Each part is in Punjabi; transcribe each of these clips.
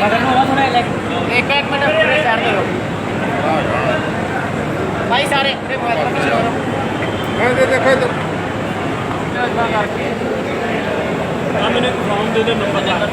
बगल में हुआ थोड़ा एक बैग में पूरे चार करो भाई सारे पूरे मोबाइल में पीछे करो मैं दे दे फिर मैंने फॉर्म दे दे नंबर जाकर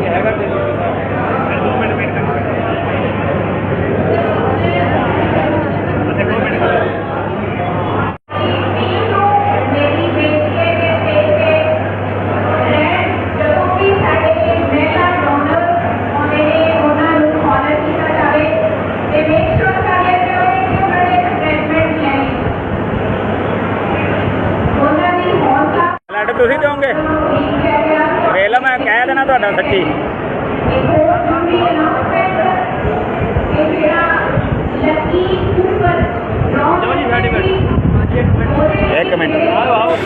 ਮੇਰੀ ਸੱਚੀ ਇੱਕ ਹੋਰ ਜ਼ਰੂਰੀ announcement ਇਹ ਜਿਹੜਾ ਲੱਕੀ ਕੂਪਰ ਚਲੋ ਜੀ, ਸਾਡੀ ਬੈਠੋ। ਇੱਕ ਮਿੰਟ ਆਓ ਆਓ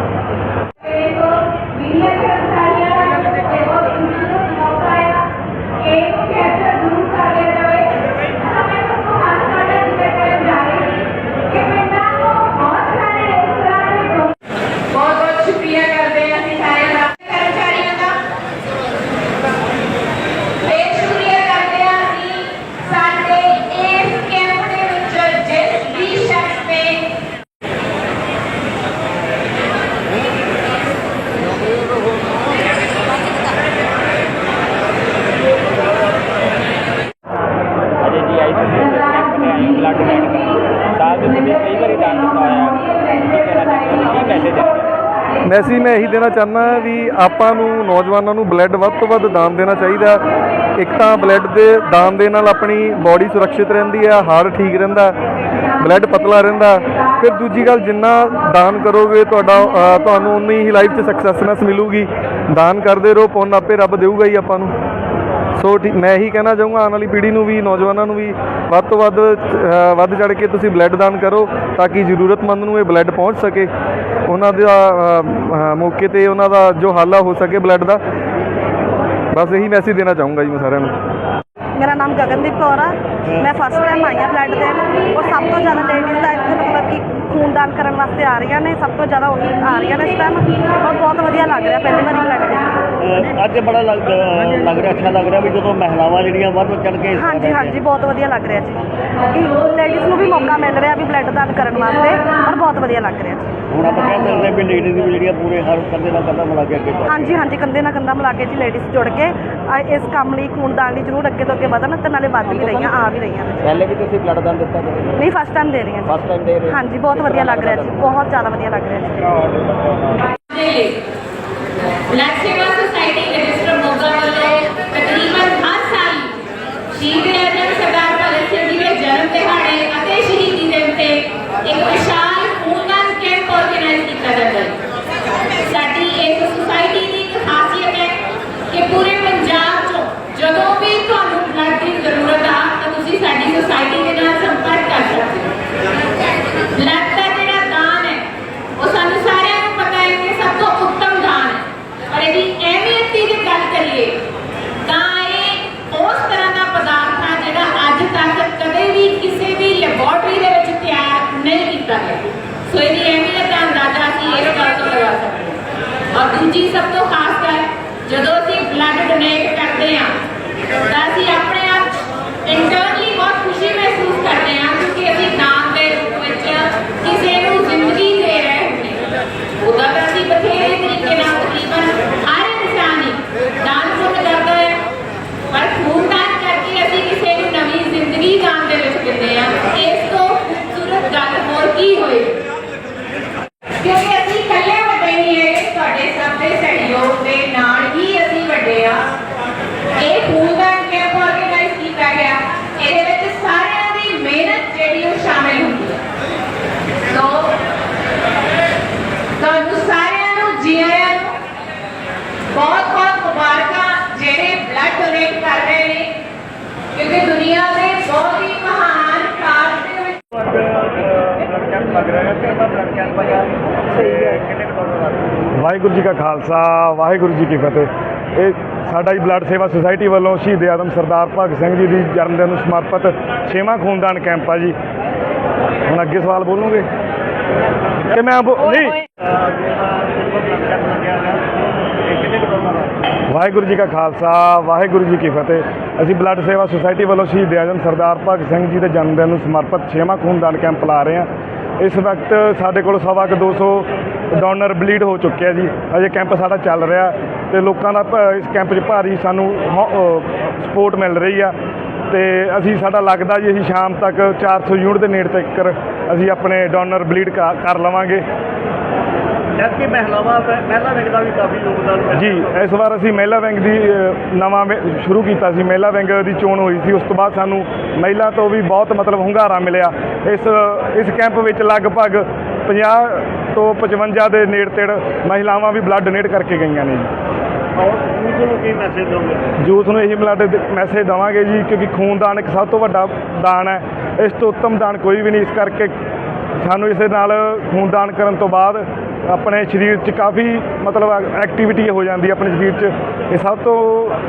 ਦੇਖੋ ਵੀਡੀਓ ਕਰਮਚਾਰੀਆਂ ਦਾ ਦੇਖੋ ਇਹਨਾਂ ਨੂੰ ਮੌਕਾ ਆ ਇਹ ਕੈਪਚਰ ਜ਼ਰੂਰ ਕਰ ਲਿਆ ਜਾਵੇ ਸਮੇਂ ਤੋਂ ਹੱਥ ਸਾਡੇ ਜਿਵੇਂ ਕਰਨ ਜਾ ਰਹੇ ਸੀ ਕਿ ਪਿੰਡਾਂ ਤੋਂ ਬਹੁਤ ਸਾਰੇ ਇਸ ਤਰ੍ਹਾਂ ਦੇ ਲੋਕ- ਬਹੁਤ ਬਹੁਤ ਸ਼ੁਕਰੀਆ ਕਰਦੇ ਹਾਂ ਅਸੀਂ ਸਾਰੇ ਦਾ ਕਰਮਚਾਰੀਆਂ ਦਾ ਬੇਸ਼ੁਕਰੀਆ ਸ਼ੁਕਰੀਆ ਕਰਦੇ ਹਾਂ ਅਸੀਂ ਸਾਡੇ ਇਸ ਕੈਂਪ ਦੇ ਵਿੱਚ ਜਿਸ ਵੀ ਸ਼ਖਸ ਨੇ ਅਜੇ ਜੀ ਆਈ ਤੁਸੀਂ ਬਲੱਡ ਡੋਨੇਟ ਕਰਨ ਸਾਲ ਦੇ ਤੁਸੀਂ ਕਈ ਵਾਰੀ ਦਾਨ ਦਿੱਤਾ ਕੀ ਕਹਿਣਾ ਚਾਹੁੰਦੇ ਹੋ ਕੀ ਮੈਸੇਜ ਦੇਣਗੇ ਮੈਸੇਜ ਮੈਂ ਇਹੀ ਦੇਣਾ ਚਾਹੁੰਦਾ ਵੀ ਆਪਾਂ ਨੂੰ ਨੌਜਵਾਨਾਂ ਨੂੰ ਬਲੱਡ ਵੱਧ ਤੋਂ ਵੱਧ ਦਾਨ ਦੇਣਾ ਚਾਹੀਦਾ। ਇੱਕ ਤਾਂ ਬਲੱਡ ਦੇ ਦਾਨ ਦੇ ਨਾਲ ਆਪਣੀ ਬਾਡੀ ਸੁਰੱਖਿਅਤ ਰਹਿੰਦੀ ਆ ਹਾਰਟ ਠੀਕ ਰਹਿੰਦਾ ਬਲੱਡ ਪਤਲਾ ਰਹਿੰਦਾ। ਫਿਰ ਦੂਜੀ ਗੱਲ ਜਿੰਨਾ ਦਾਨ ਕਰੋਗੇ ਤੁਹਾਡਾ ਅ, ਤੁਹਾਨੂੰ ਉਨੀ ਹੀ ਲਾਈਫ 'ਚ ਸਕਸੈਸਨੈਸ ਮਿਲੂਗੀ। ਦਾਨ ਕਰਦੇ ਰਹੋ ਪੁੰਨ ਆਪੇ ਰੱਬ ਦੇਊਗਾ ਹੀ ਆਪਾਂ ਨੂੰ। ਸੋ ਠੀਕ, ਮੈਂ ਇਹੀ ਕਹਿਣਾ ਚਾਹੂੰਗਾ, ਆਉਣ ਵਾਲੀ ਪੀੜ੍ਹੀ ਨੂੰ ਵੀ, ਨੌਜਵਾਨਾਂ ਨੂੰ ਵੀ, ਵੱਧ ਤੋਂ ਵੱਧ ਵੱਧ ਚੜ ਕੇ ਤੁਸੀਂ ਬਲੱਡ ਦਾਨ ਕਰੋ ਤਾਂ ਕਿ ਜ਼ਰੂਰਤਮੰਦ ਨੂੰ ਇਹ ਬਲੱਡ ਪਹੁੰਚ ਸਕੇ। ਉਹਨਾਂ ਦਾ ਮੌਕੇ ਤੇ ਉਹਨਾਂ ਦਾ ਜੋ ਹਾਲਾ ਹੋ ਸਕੇ ਬਲੱਡ ਦਾ। ਬਸ ਇਹੀ ਮੈਸੇਜ ਦੇਣਾ ਚਾਹੂੰਗਾ ਜੀ ਮੈਂ ਸਾਰਿਆਂ ਨੂੰ। ਮੇਰਾ ਨਾਮ ਗਗਨਦੀਪ ਕੌਰ ਆ। ਮੈਂ ਫਸਟ ਟਾਈਮ ਆਈ ਹਾਂ ਬਲੱਡ ਦੇਣ। ਔਰ ਸਭ ਤੋਂ ਜ਼ਿਆਦਾ ਲੇਡੀਜ਼ ਦਾ ਇੱਥੇ ਮਤਲਬ ਕਿ ਖੂਨਦਾਨ ਕਰਨ ਵਾਸਤੇ ਆ ਰਹੀਆਂ ਨੇ। ਸਭ ਤੋਂ ਜ਼ਿਆਦਾ ਉਹੀ ਆ ਰਹੀਆਂ ਨੇ ਇਸ ਟਾਈਮ ਔਰ ਬਹੁਤ ਵਧੀਆ ਲੱਗ ਰਿਹਾ ਪਹਿਲੀ ਵਾਰੀ ਬਲੱਡ ਦੇ ਅੱਜ ਬੜਾ ਲੱਗ ਲੱਗ ਰਿਹਾ ਅੱਛਾ ਲੱਗ ਰਿਹਾ ਵੀ ਜਦੋਂ ਮਹਿਲਾਵਾਂ ਜਿਹੜੀਆਂ ਵੱਧ ਚੜ ਕੇ ਹਾਂਜੀ ਹਾਂਜੀ ਬਹੁਤ ਵਧੀਆ ਲੱਗ ਰਿਹਾ ਜੀ ਕਿ ਲੇਡੀਜ਼ ਨੂੰ ਵੀ ਮੌਕਾ ਮਿਲ ਰਿਹਾ ਵੀ ਬਲੱਡ ਦਾਨ ਕਰਨ ਵਾਸਤੇ ਔਰ ਬਹੁਤ ਵਧੀਆ ਲੱਗ ਰਿਹਾ ਜੀ ਹੁਣ ਆਪਾਂ ਕਹਿ ਸਕਦੇ ਹਾਂ ਵੀ ਲੇਡੀਜ਼ ਵੀ ਜਿਹੜੀਆਂ ਪੂਰੇ ਹਰ ਕੰਦੇ ਨਾਲ ਕੰਦਾ ਮਿਲਾ ਕੇ ਅੱਗੇ ਚੱਲ ਹਾਂਜੀ ਹਾਂਜੀ ਕੰਧੇ ਨਾਲ ਕੰਧਾ ਮਿਲਾ ਕੇ ਜੀ ਲੇਡੀਜ਼ ਜੁੜ ਕੇ ਇਸ ਕੰਮ ਲਈ ਖੂਨਦਾਨ ਲਈ ਜ਼ਰੂਰ ਅੱਗੇ ਤੋਂ ਅੱਗੇ ਵਧਣ ਤੇ ਨਾਲੇ ਵੱਧ ਵੀ ਰਹੀਆਂ ਆ ਵੀ ਰਹੀਆਂ ਨੇ ਪਹਿਲੇ ਵੀ ਤੁਸੀਂ ਬਲੱਡ ਦਾਨ ਦਿੱਤਾ ਕਦੇ ਨਹੀਂ ਫਸਟ ਟਾਈਮ ਦੇ ਰਹੀਆਂ ਜੀ ਫਸਟ ਟਾਈਮ ਦੇ ਰਹੇ ਹੋ? ਹਾਂਜੀ ਬਹੁਤ ਵਧੀਆ ਲੱਗ ਰਿਹਾ ਜੀ ਬਹੁਤ ਜ਼ਿਆਦਾ ਵਧੀਆ ਲੱਗ ਰਿਹਾ ਜੀ ਬਲੱਡ ਸੇਵਾ ਸੁਸਾਇਟੀ ਸ਼ਹੀਦ ਆਜ਼ਮ ਸਰਦਾਰ ਭਗਤ ਸਿੰਘ ਜੀ ਦੇ ਜਨਮ ਦਿਹਾੜੇ ਅਤੇ ਸ਼ਹੀਦੀ ਦਿਨ ਤੇ ਇੱਕ ਵਿਸ਼ਾਲ ਖੂਨਦਾਨ ਕੈਂਪ ਆਰਗੇਨਾਈਜ਼ ਕੀਤਾ ਜਾਂਦਾ ਹੈ ਸਾਡੀ ਇਸ ਸੁਸਾਇਟੀ ਦੀ ਇੱਕ ਖਾਸੀਅਤ ਹੈ ਕਿ ਪੂਰੇ ਪੰਜਾਬ 'ਚੋਂ ਜਦੋਂ ਵੀ ਤੁਹਾਨੂੰ ਬਲੱਡ ਦੀ ਜ਼ਰੂਰਤ ਆ ਤਾਂ ਤੁਸੀਂ ਸਾਡੀ ਸੁਸਾਇਟੀ ਦੇ ਨਾਲ ਸੰਪਰਕ ਕਰ ਸਕਦੇ ਹੋ ਬਲੱਡ ਦਾ ਜਿਹੜਾ ਦਾਨ ਹੈ ਉਹ ਸਾਨੂੰ ਸਾਰਿਆਂ ਨੂੰ ਪਤਾ ਹੈ ਕਿ ਸਭ ਤੋਂ ਉੱਤਮ ਦਾਨ ਹੈ ਪਰ ਇਹਦੀ ਅਹਿਮੀਅਤ ਦੀ ਜੇ ਗੱਲ ਕਰੀਏ ਤਾਂ ਇਹ ਉਸ ਤਰ੍ਹਾਂ ਦਾ ਪਦਾਰਥ ਹੈ ਜਿਹੜਾ ਅੱਜ ਤੱਕ ਕਦੇ ਵੀ ਕਿਸੇ ਵੀ ਲੈਬੋਰਟਰੀ ਦੇ ਵਿੱਚ ਤਿਆਰ ਨਹੀਂ ਕੀਤਾ ਗਿਆ ਸੋ ਇਹਦੀ ਅਹਿਮੀਅਤ ਦਾ ਅੰਦਾਜ਼ਾ ਅਸੀਂ ਇਹ ਗੱਲ ਤੋਂ ਲਗਾ ਸਕਦੇ ਹਾਂ ਔਰ ਦੂਜੀ ਸਭ ਤੋਂ ਖਾਸ ਗੱਲ, ਜਦੋਂ ਅਸੀਂ ਬਲੱਡ ਡੋਨੇਟ ਕਰਦੇ ਹਾਂ, ਤਾਂ ਅਸੀਂ ਆਪਣੇ ਆਪ ਇੰਟਰਨਲੀ ਬਹੁਤ ਖੁਸ਼ੀ ਮਹਿਸੂਸ ਕਰਦੇ ਹਾਂ ਕਿਉਂਕਿ ਅਸੀਂ ਦਾਨ ਦੇ ਰੂਪ ਵਿੱਚ ਕਿਸੇ ਨੂੰ ਜ਼ਿੰਦਗੀ ਦੇ ਰਹੇ ਹੁੰਦੇ ਹਾਂ ਉਹਦਾ ਤਾਂ ਅਸੀਂ ਬਥੇਰੇ ਤਰੀਕੇ ਨਾਲ ਤਕਰੀਬਨ ਹਰ ਇਨਸਾਨ ਹੀ ਦਾਨ ਪੁੰਨ ਕਰਦਾ ਹੈ ਪਰ ਖੂਨਦਾਨ ਕਰਕੇ ਅਸੀਂ ਕਿਸੇ ਨੂੰ ਨਵੀਂ ਜ਼ਿੰਦਗੀ ਦਾਨ ਦੇ ਵਿੱਚ ਦਿੰਦੇ ਹਾਂ ਇਸ ਤੋਂ ਖੂਬਸੂਰਤ ਗੱਲ ਹੋਰ ਕੀ ਹੋਏ ਕਿਉਂਕਿ ਅਸੀਂ ਇਕੱਲੇ ਵੱਡੇ ਨਹੀਂ ਹੈਗੇ ਤੁਹਾਡੇ ਸਭ ਦੇ ਸਹਿਯੋਗ ਦੇ ਨਾਲ ਹੀ ਅਸੀਂ ਵੱਡੇ ਆ ਇਹ ਖੂਨਦਾਨ ਕੈਂਪ ਆਰਗੇਨਾਈਜ਼ ਕੀਤਾ ਗਿਆ ਇਹਦੇ ਵਿੱਚ ਸਾਰਿਆਂ ਦੀ ਮਿਹਨਤ ਜਿਹੜੀ ਉਹ ਸ਼ਾਮਿਲ ਹੁੰਦੀ ਹੈ ਸੋ ਤੁਹਾਨੂੰ ਸਾਰਿਆਂ ਨੂੰ ਜੀ ਆਇਆਂ ਨੂੰ ਬਹੁਤ ਬਹੁਤ ਮੁਬਾਰਕਾਂ ਜਿਹੜੇ ਬਲੱਡ ਡੋਨੇਟ ਕਰ ਰਹੇ ਨੇ ਕਿਉਂਕਿ ਦੁਨੀਆ ਦੇ ਬਹੁਤ ਹੀ ਮਹਾਨ ਕਾਰਜ ਦੇ ਵਿੱਚ ਬਲੱਡ ਕੈਂਪ ਲੱਗ ਰਿਹਾ ਹੈ ਕਿੰਨਾ ਬਲੱਡ ਕੈਂਪ ਹੈਗਾ ਸਹੀ ਹੈ। ਵਾਹਿਗੁਰੂ ਜੀ ਕਾ ਖਾਲਸਾ ਵਾਹਿਗੁਰੂ ਜੀ ਕੀ ਫਤਿਹ। ਇਹ ਸਾਡਾ ਹੀ ਬਲੱਡ ਸੇਵਾ ਸੁਸਾਇਟੀ ਵੱਲੋਂ ਸ਼ਹੀਦ ਆਦਮ ਸਰਦਾਰ ਭਗਤ ਸਿੰਘ ਜੀ ਦੀ ਜਨਮ ਦਿਨ ਨੂੰ ਸਮਰਪਿਤ ਛੇਵਾਂ ਖੂਨਦਾਨ ਕੈਂਪ ਆ ਜੀ। ਹੁਣ ਅੱਗੇ ਸਵਾਲ ਬੋਲੂਗੇ? ਕਿ ਮੈਂ ਨਹੀਂ। ਵਾਹਿਗੁਰੂ ਜੀ ਕਾ ਖਾਲਸਾ ਵਾਹਿਗੁਰੂ ਜੀ ਕੀ ਫਤਿਹ। ਅਸੀਂ ਬਲੱਡ ਸੇਵਾ ਸੁਸਾਇਟੀ ਵੱਲੋਂ ਸ਼ਹੀਦ ਆਜ਼ਮ ਸਰਦਾਰ ਭਗਤ ਸਿੰਘ ਜੀ ਦੇ ਜਨਮ ਦਿਨ ਨੂੰ ਸਮਰਪਿਤ ਛੇਵਾਂ ਖੂਨਦਾਨ ਕੈਂਪ ਲਾ ਰਹੇ ਹਾਂ। ਇਸ ਵਕਤ ਸਾਡੇ ਕੋਲ ਸਵਾ ਕੁ 200 ਡੋਨਰ ਬਲੀਡ ਹੋ ਚੁੱਕਿਆ ਜੀ। ਅਜੇ ਕੈਂਪ ਸਾਡਾ ਚੱਲ ਰਿਹਾ ਤੇ ਲੋਕਾਂ ਦਾ ਇਸ ਕੈਂਪ 'ਚ ਭਾਰੀ ਸਾਨੂੰ ਸਪੋਰਟ ਮਿਲ ਰਹੀ ਆ। ਤੇ ਅਸੀਂ, ਸਾਡਾ ਲੱਗਦਾ ਜੀ ਅਸੀਂ ਸ਼ਾਮ ਤੱਕ 400 ਯੂਨਿਟ ਦੇ ਨੇੜੇ ਤੱਕ ਅਸੀਂ ਆਪਣੇ ਡੋਨਰ ਬਲੀਡ ਕਰ ਲਵਾਂਗੇ। ਜਦ ਕਿ ਮਹਿਲਾਵਾਂ ਪਹਿਲਾ ਵਿੰਗ ਦਾ ਵੀ ਕਾਫੀ ਯੋਗਦਾਨ ਹੈ। ਜੀ ਇਸ ਵਾਰ ਅਸੀਂ ਮਹਿਲਾ ਵਿੰਗ ਦੀ ਨਵਾਂ ਸ਼ੁਰੂ ਕੀਤਾ ਸੀ। ਮਹਿਲਾ ਵਿੰਗ ਦੀ ਚੋਣ ਹੋਈ ਸੀ। ਉਸ ਤੋਂ ਬਾਅਦ ਸਾਨੂੰ ਮਹਿਲਾ ਤੋਂ ਵੀ ਬਹੁਤ ਮਤਲਬ ਹੁੰਗਾਰਾ ਮਿਲਿਆ। ਇਸ ਇਸ ਕੈਂਪ ਵਿੱਚ ਲਗਭਗ 50 ਤੋਂ 55 ਦੇ ਨੇੜੇ ਤੇੜ ਮਹਿਲਾਵਾਂ ਵੀ ਬਲੱਡ ਡੋਨੇਟ ਕਰਕੇ ਗਈਆਂ ਨੇ ਜੀ। ਦੂਸਰੇ ਨੂੰ ਕੀ ਮੈਸੇਜ ਦੋਗੇ ਯੂਥ ਨੂੰ ਇਹੀ ਬਲੱਡ ਮੈਸੇਜ ਦਵਾਂਗੇ ਜੀ ਕਿਉਂਕਿ ਖੂਨਦਾਨ ਇੱਕ ਸਭ ਤੋਂ ਵੱਡਾ ਦਾਨ ਹੈ। ਇਸ ਤੋਂ ਉੱਤਮ ਦਾਨ ਕੋਈ ਵੀ ਨਹੀਂ। ਇਸ ਕਰਕੇ ਸਾਨੂੰ ਇਸ ਦੇ ਨਾਲ ਖੂਨਦਾਨ ਕਰਨ ਤੋਂ ਬਾਅਦ ਆਪਣੇ ਸਰੀਰ 'ਚ ਕਾਫੀ ਮਤਲਬ ਐਕਟੀਵਿਟੀ ਹੋ ਜਾਂਦੀ ਹੈ ਆਪਣੇ ਸਰੀਰ 'ਚ। ਇਹ ਸਭ ਤੋਂ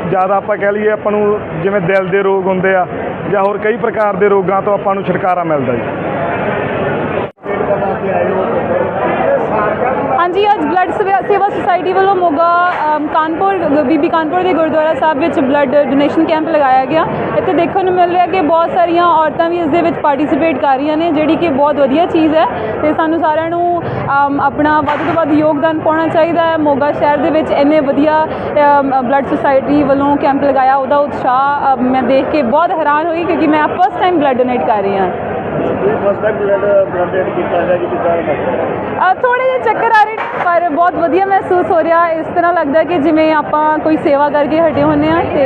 ਜ਼ਿਆਦਾ ਆਪਾਂ ਕਹਿ ਲਈਏ ਆਪਾਂ ਨੂੰ ਜਿਵੇਂ ਦਿਲ ਦੇ ਰੋਗ ਹੁੰਦੇ ਆ ਜਾਂ ਹੋਰ ਕਈ ਪ੍ਰਕਾਰ ਦੇ ਰੋਗਾਂ ਤੋਂ ਆਪਾਂ ਨੂੰ ਛੁਟਕਾਰਾ ਮਿਲਦਾ ਜੀ। ਸੇਵਾ ਸੁਸਾਇਟੀ ਵੱਲੋਂ ਮੋਗਾ ਕਾਨਪੁਰ ਬੀਬੀ ਕਾਨਪੁਰ ਦੇ ਗੁਰਦੁਆਰਾ ਸਾਹਿਬ ਵਿੱਚ ਬਲੱਡ ਡੋਨੇਸ਼ਨ ਕੈਂਪ ਲਗਾਇਆ ਗਿਆ। ਇੱਥੇ ਦੇਖਣ ਨੂੰ ਮਿਲ ਰਿਹਾ ਕਿ ਬਹੁਤ ਸਾਰੀਆਂ ਔਰਤਾਂ ਵੀ ਇਸ ਦੇ ਵਿੱਚ ਪਾਰਟਿਸਿਪੇਟ ਕਰ ਰਹੀਆਂ ਨੇ, ਜਿਹੜੀ ਕਿ ਬਹੁਤ ਵਧੀਆ ਚੀਜ਼ ਹੈ। ਤੇ ਸਾਨੂੰ ਸਾਰਿਆਂ ਨੂੰ ਆਪਣਾ ਵੱਧ ਤੋਂ ਵੱਧ ਯੋਗਦਾਨ ਪਾਉਣਾ ਚਾਹੀਦਾ ਹੈ। ਮੋਗਾ ਸ਼ਹਿਰ ਦੇ ਵਿੱਚ ਇੰਨੇ ਵਧੀਆ ਬਲੱਡ ਸੁਸਾਇਟੀ ਵੱਲੋਂ ਕੈਂਪ ਲਗਾਇਆ। ਉਹਦਾ ਉਤਸ਼ਾਹ ਮੈਂ ਦੇਖ ਕੇ ਬਹੁਤ ਹੈਰਾਨ ਹੋਈ ਕਿਉਂਕਿ ਮੈਂ ਫਸਟ ਟਾਈਮ ਬਲੱਡ ਡੋਨੇਟ ਕਰ ਰਹੀ ਹਾਂ। ਤੁਸੀਂ ਫਸਟ ਟਾਈਮ ਬਲੱਡ ਡੋਨੇਟ ਕੀਤਾ ਹੈ ਜੀ ਕਿਦਾਂ ਲੱਗਦਾ ਥੋੜੇ ਜਿਹੇ ਚੱਕਰ ਆ ਰਹੇ ਪਰ ਬਹੁਤ ਵਧੀਆ ਮਹਿਸੂਸ ਹੋ ਰਿਹਾ। ਇਸ ਤਰ੍ਹਾਂ ਲੱਗਦਾ ਕਿ ਜਿਵੇਂ ਆਪਾਂ ਕੋਈ ਸੇਵਾ ਕਰਕੇ ਹਟੇ ਹੁੰਨੇ ਆ ਤੇ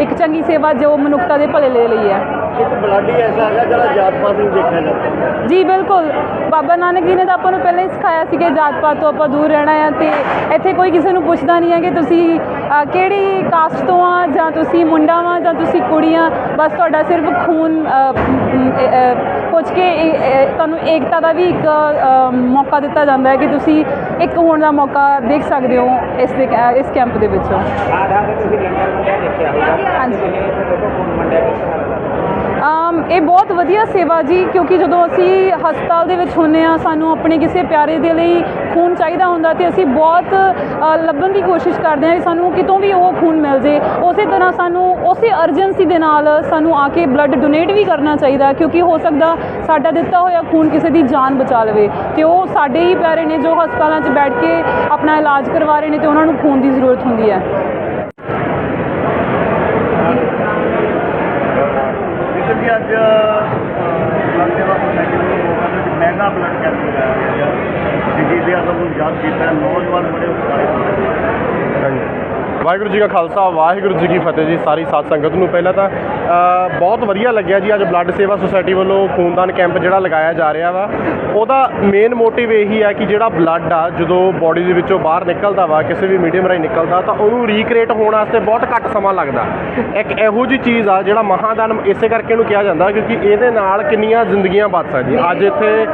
ਇੱਕ ਚੰਗੀ ਸੇਵਾ ਜੋ ਮਨੁੱਖਤਾ ਦੇ ਭਲੇ ਲਈ ਲਈ ਹੈ। ਇੱਕ ਬਲੱਡ ਐਸਾ ਹੈਗਾ ਜਿਹੜਾ ਜਾਤ ਪਾਤ ਨੂੰ ਦੇਖਿਆ ਜਾਂਦਾ ਜੀ ਬਿਲਕੁਲ। ਬਾਬਾ ਨਾਨਕ ਜੀ ਨੇ ਤਾਂ ਆਪਾਂ ਨੂੰ ਪਹਿਲਾਂ ਹੀ ਸਿਖਾਇਆ ਸੀ ਕਿ ਜਾਤ ਪਾਤ ਤੋਂ ਆਪਾਂ ਦੂਰ ਰਹਿਣਾ ਹੈ ਤੇ ਇੱਥੇ ਕੋਈ ਕਿਸੇ ਨੂੰ ਪੁੱਛਦਾ ਨਹੀਂ ਹੈ ਕਿ ਤੁਸੀਂ ਕਿਹੜੀ ਕਾਸਟ ਤੋਂ ਆ? ਜਾਂ ਤੁਸੀਂ ਮੁੰਡਾ ਵਾਂ ਜਾਂ ਤੁਸੀਂ ਕੁੜੀਆਂ? ਬਸ ਤੁਹਾਡਾ ਸਿਰਫ ਖੂਨ ਪੁੱਛ ਕੇ ਤੁਹਾਨੂੰ ਏਕਤਾ ਦਾ ਵੀ ਇੱਕ ਮੌਕਾ ਦਿੱਤਾ ਜਾਂਦਾ ਹੈ ਕਿ ਤੁਸੀਂ ਇੱਕ ਹੋਣ ਦਾ ਮੌਕਾ ਦੇਖ ਸਕਦੇ ਹੋ ਇਸ ਦੇ ਇਸ ਕੈਂਪ ਦੇ ਵਿੱਚ। ਆਧਾ ਤੇ ਤੁਸੀਂ ਲੰਗਰ ਮੰਡਿਆ ਦੇਖਿਆ ਹੋਊਗਾ। ਹਾਂਜੀ। ਇਹ ਬਹੁਤ ਵਧੀਆ ਸੇਵਾ ਜੀ, ਕਿਉਂਕਿ ਜਦੋਂ ਅਸੀਂ ਹਸਪਤਾਲ ਦੇ ਵਿੱਚ ਹੁੰਨੇ ਆ, ਸਾਨੂੰ ਆਪਣੇ ਕਿਸੇ ਪਿਆਰੇ ਦੇ ਲਈ ਖੂਨ ਚਾਹੀਦਾ ਹੁੰਦਾ ਤੇ ਅਸੀਂ ਬਹੁਤ ਲੱਭਣ ਦੀ ਕੋਸ਼ਿਸ਼ ਕਰਦੇ ਹਾਂ ਵੀ ਸਾਨੂੰ ਕਿਤੋਂ ਵੀ ਉਹ ਖੂਨ ਮਿਲ ਜੇ। ਉਸੇ ਤਰ੍ਹਾਂ ਸਾਨੂੰ ਉਸੇ ਅਰਜੈਂਸੀ ਦੇ ਨਾਲ ਸਾਨੂੰ ਆ ਕੇ ਬਲੱਡ ਡੋਨੇਟ ਵੀ ਕਰਨਾ ਚਾਹੀਦਾ, ਕਿਉਂਕਿ ਹੋ ਸਕਦਾ ਸਾਡਾ ਦਿੱਤਾ ਹੋਇਆ ਖੂਨ ਕਿਸੇ ਦੀ ਜਾਨ ਬਚਾ ਲਵੇ। ਤੇ ਉਹ ਸਾਡੇ ਹੀ ਪਿਆਰੇ ਨੇ ਜੋ ਹਸਪਤਾਲਾਂ 'ਚ ਬੈਠ ਕੇ ਆਪਣਾ ਇਲਾਜ ਕਰਵਾ ਰਹੇ ਨੇ ਤੇ ਉਹਨਾਂ ਨੂੰ ਖੂਨ ਦੀ ਜ਼ਰੂਰਤ ਹੁੰਦੀ ਹੈ ਜਿਸ ਵੀ ਅੱਜ ਬਲੱਡ ਸੇਵਾ ਸੁਸਾਇਟੀ ਵੱਲੋਂ ਲੋਕਾਂ ਦੇ ਵਿੱਚ ਮਹਿੰਗਾ ਬਲੱਡ ਕੈਂਪ ਲਗਾਇਆ ਗਿਆ ਸ਼ਹੀਦੀ ਦੇ ਆਜ਼ਮ ਨੂੰ ਯਾਦ ਕੀਤਾ ਨੌਜਵਾਨ ਬੜੇ ਉਤਸ਼ਾਹਿਤ ਹੋਏ ਹਾਂਜੀ ਵਾਹਿਗੁਰੂ ਜੀ ਕਾ ਖਾਲਸਾ, ਵਾਹਿਗੁਰੂ ਜੀ ਕੀ ਫਤਿਹ ਜੀ। ਸਾਰੀ ਸਾਧ ਸੰਗਤ ਨੂੰ ਪਹਿਲਾਂ ਤਾਂ ਬਹੁਤ ਵਧੀਆ ਲੱਗਿਆ ਜੀ ਅੱਜ ਬਲੱਡ ਸੇਵਾ ਸੁਸਾਇਟੀ ਵੱਲੋਂ ਖੂਨਦਾਨ ਕੈਂਪ ਜਿਹੜਾ ਲਗਾਇਆ ਜਾ ਰਿਹਾ ਵਾ। ਉਹਦਾ ਮੇਨ ਮੋਟਿਵ ਇਹੀ ਹੈ ਕਿ ਜਿਹੜਾ ਬਲੱਡ ਆ, ਜਦੋਂ ਬਾਡੀ ਦੇ ਵਿੱਚੋਂ ਬਾਹਰ ਨਿਕਲਦਾ ਵਾ, ਕਿਸੇ ਵੀ ਮੀਡੀਅਮ ਰਾਹੀਂ ਨਿਕਲਦਾ, ਤਾਂ ਉਹਨੂੰ ਰੀਕ੍ਰੀਏਟ ਹੋਣ ਵਾਸਤੇ ਬਹੁਤ ਘੱਟ ਸਮਾਂ ਲੱਗਦਾ। ਇੱਕ ਇਹੋ ਜੀ ਚੀਜ਼ ਆ ਜਿਹੜਾ ਮਹਾਦਾਨ, ਇਸੇ ਕਰਕੇ ਇਹਨੂੰ ਕਿਹਾ ਜਾਂਦਾ, ਕਿਉਂਕਿ ਇਹਦੇ ਨਾਲ ਕਿੰਨੀਆਂ ਜ਼ਿੰਦਗੀਆਂ ਬਚ ਸਕਦੀਆਂ। ਅੱਜ ਇੱਥੇ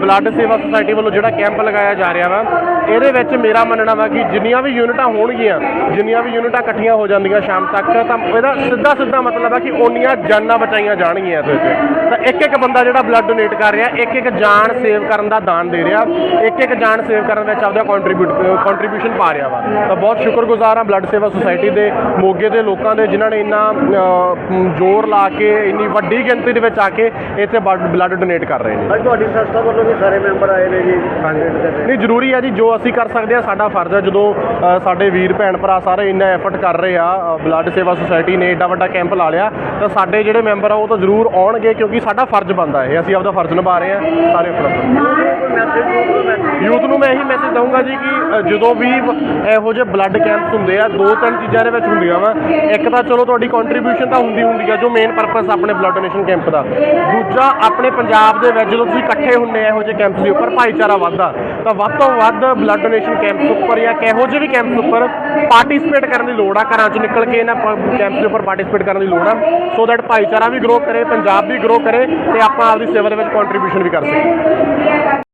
ਬਲੱਡ ਸੇਵਾ ਸੁਸਾਇਟੀ ਵੱਲੋਂ ਜਿਹੜਾ ਕੈਂਪ ਲਗਾਇਆ ਜਾ ਰਿਹਾ ਵਾ, ਇਹਦੇ ਵਿੱਚ ਮੇਰਾ ਮੰਨਣਾ ਵਾ ਕਿ ਜਿੰਨੀਆਂ ਵੀ ਯੂਨਿਟਾਂ ਹੋਣਗੀਆਂ, ਜਿੰਨੀਆਂ ਵੀ ਯੂਨਿਟਾਂ ਇਕੱਠੀਆਂ ਹੋ ਜਾਂਦੀਆਂ ਸ਼ਾਮ ਤੱਕ, ਤਾਂ ਇਹਦਾ ਸਿੱਧਾ ਸਿੱਧਾ ਮਤਲਬ ਹੈ ਕਿ ਓਨੀਆਂ ਜਾਨਾਂ ਬਚਾਈਆਂ ਜਾਣਗੀਆਂ ਇਹਦੇ ਵਿੱਚ। ਤਾਂ ਇੱਕ ਇੱਕ ਬੰਦਾ ਜਿਹੜਾ ਬਲੱਡ ਡੋਨੇਟ ਕਰ ਰਿਹਾ ਇੱਕ ਇੱਕ ਜਾਨ ਸੇਵ ਕਰਨ ਦਾ ਦਾਨ ਦੇ ਰਿਹਾ ਇੱਕ ਇੱਕ ਜਾਨ ਸੇਵ ਕਰਨ ਵਿੱਚ ਆਪਦਾ ਕੰਟਰੀਬਿਊਟ ਕੰਟਰੀਬਿਊਸ਼ਨ ਪਾ ਰਿਹਾ ਵਾ। ਤਾਂ ਬਹੁਤ ਸ਼ੁਕਰਗੁਜ਼ਾਰ ਹਾਂ ਬਲੱਡ ਸੇਵਾ ਸੁਸਾਇਟੀ ਦੇ ਮੋਗੇ ਦੇ ਲੋਕਾਂ ਦੇ ਜਿਨ੍ਹਾਂ ਨੇ ਇੰਨਾ ਜ਼ੋਰ ਲਾ ਕੇ ਇੰਨੀ ਵੱਡੀ ਗਿਣਤੀ ਦੇ ਵਿੱਚ ਆ ਕੇ ਇੱਥੇ ਬਲੱਡ ਡੋਨੇਟ ਕਰ ਰਹੇ ਨੇ। ਅੱਜ ਤੁਹਾਡੀ ਸੰਸਥਾ ਵੱਲੋਂ ਵੀ ਸਾਰੇ ਮੈਂਬਰ ਆਏ ਨੇ ਜੀ। ਨਹੀਂ ਜ਼ਰੂਰੀ ਹੈ ਜੀ ਜੋ ਅਸੀਂ ਕਰ ਸਕਦੇ ਹਾਂ ਸਾਡਾ ਫਰਜ਼ ਹੈ ਜਦੋਂ ਸਾਡੇ ਵੀਰ ਭੈਣ ਭਰਾ ਸਾਰੇ ਇੰਨਾ ਐਫਰਟ ਕਰ ਰਹੇ ਆ ਬਲੱਡ ਸੇਵਾ ਸੁਸਾਇਟੀ ਨੇ ਏਡਾ ਵੱਡਾ ਕੈਂਪ ਲਾ ਲਿਆ ਤਾਂ ਸਾਡੇ ਜਿਹੜੇ ਮੈਂਬਰ ਆ, ਉਹ ਤਾਂ ਜ਼ਰੂਰ ਆਉਣਗੇ ਕਿਉਂਕਿ ਸਾਡਾ ਫਰਜ਼ ਬਣਦਾ ਹੈ ਅਸੀਂ ਆਪਦਾ ਫਰਜ਼ ਨਿਭਾ ਰਹੇ ਹਾਂ, ਸਾਰੇ ਉਪਲਬਧ। ਯੂਥ ਨੂੰ ਮੈਂ ਇਹੀ ਮੈਸੇਜ ਦਊਂਗਾ ਜੀ ਕਿ ਜਦੋਂ ਵੀ ਇਹੋ ਜਿਹੇ ਬਲੱਡ ਕੈਂਪਸ ਹੁੰਦੇ ਆ, ਦੋ ਤਿੰਨ ਚੀਜ਼ਾਂ ਦੇ ਵਿੱਚ ਹੁੰਦੀਆਂ ਵਾ। ਇੱਕ ਤਾਂ ਚਲੋ ਤੁਹਾਡੀ ਕੰਟਰੀਬਿਊਸ਼ਨ ਤਾਂ ਹੁੰਦੀ ਹੁੰਦੀ ਆ, ਜੋ ਮੇਨ ਪਰਪਸ ਆਪਣੇ ਬਲੱਡ ਡੋਨੇਸ਼ਨ ਕੈਂਪ ਦਾ। ਦੂਜਾ, ਆਪਣੇ ਪੰਜਾਬ ਦੇ ਵਿੱਚ ਜਦੋਂ ਤੁਸੀਂ ਇਕੱਠੇ ਹੁੰਦੇ ਆ ਇਹੋ ਜਿਹੇ ਕੈਂਪਸ ਦੇ ਉੱਪਰ, ਭਾਈਚਾਰਾ ਵੱਧਦਾ। ਤਾਂ ਵੱਧ ਤੋਂ ਵੱਧ ਬਲੱਡ ਡੋਨੇਸ਼ਨ ਕੈਂਪਸ ਉੱਪਰ ਜਾਂ ਕਿਹੋ ਜਿਹੇ ਵੀ ਕੈਂਪਸ ਉੱਪਰ ਪਾਰਟਿਸਿਪੇਟ ਕਰਨ ਦੀ ਲੋੜ ਆ, ਘਰਾਂ 'ਚ ਨਿਕਲ ਕੇ ਇਹਨਾਂ ਕੈਂਪਸ ਦੇ ਉੱਪਰ ਪਾਰਟਿਸਿਪੇਟ ਕਰਨ ਦੀ ਲੋੜ ਆ ਸੋ ਦੈਟ ਭਾਈਚਾਰਾ ਵੀ ਗਰੋ ਕਰੇ, ਪੰਜਾਬ ਵੀ ਗਰੋ ਕਰੇ, ਤੇ ਆਪਾਂ ਆਪਦੀ ਸੇਵਾ ਦੇ ਵਿੱਚ ਕੰਟਰੀਬਿਊਸ਼ਨ ਵੀ ਕਰ ਸਕੀਏ।